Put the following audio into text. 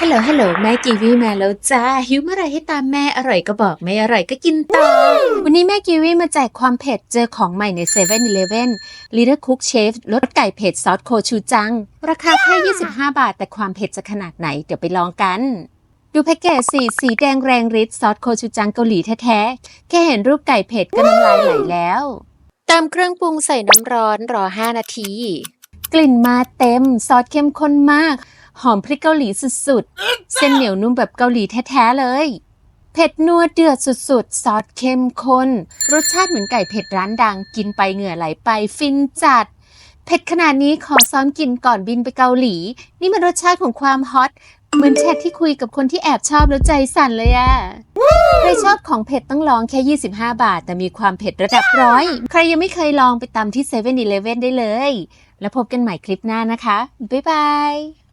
ฮัลโหลฮัลโหลแม่กีวีมาแล้วจ้าหิวเมื่อไหรให้ตามแม่อร่อยก็บอกไม่อร่อยก็กินต่อวันนี้แม่กีวีมาแจกความเผ็ดเจอของใหม่ใน7 e เ e ่ e อ Little Cook Chef รสไก่เผ็ดซอสโคชูจัง ราคาแค่ 25 บาท แต่ความเผ็ดจะขนาดไหน เดี๋ยวไปลองกัน ดูแพ็กเกจสีสีแดงแรงฤทธิ์ซอสโคชูจังเกาหลีแท้ๆแค่เห็นรูปไก่เผ็ดก็น้ำลายไหลแล้วตามเครื่องปรุงใส่น้ำร้อนรอ 5 นาที กลิ่นมาเต็มซอสเข้มข้นมาก หอมพริกเกาหลีสุดๆ เส้นเหนียวนุ่มแบบเกาหลีแท้ๆเลย เผ็ดนัวเดือดสุดๆ ซอสเข้มข้น รสชาติเหมือนไก่เผ็ดร้านดัง กินไปเหงื่อไหลไปฟินจัด เผ็ดขนาดนี้ขอซ้อมกินก่อนบินไปเกาหลี นี่มันรสชาติของความฮอต เหมือนแชทที่คุยกับคนที่แอบชอบแล้วใจสั่นเลยอะใครชอบของเผ็ดต้องลองแค่ 25 บาท แต่มีความเผ็ดระดับร้อย ใครยังไม่เคยลองไปตามที่7 e เ e ่ e ได้เลย แล้วพบกันใหม่คลิปหน้านะคะ บ๊ายบาย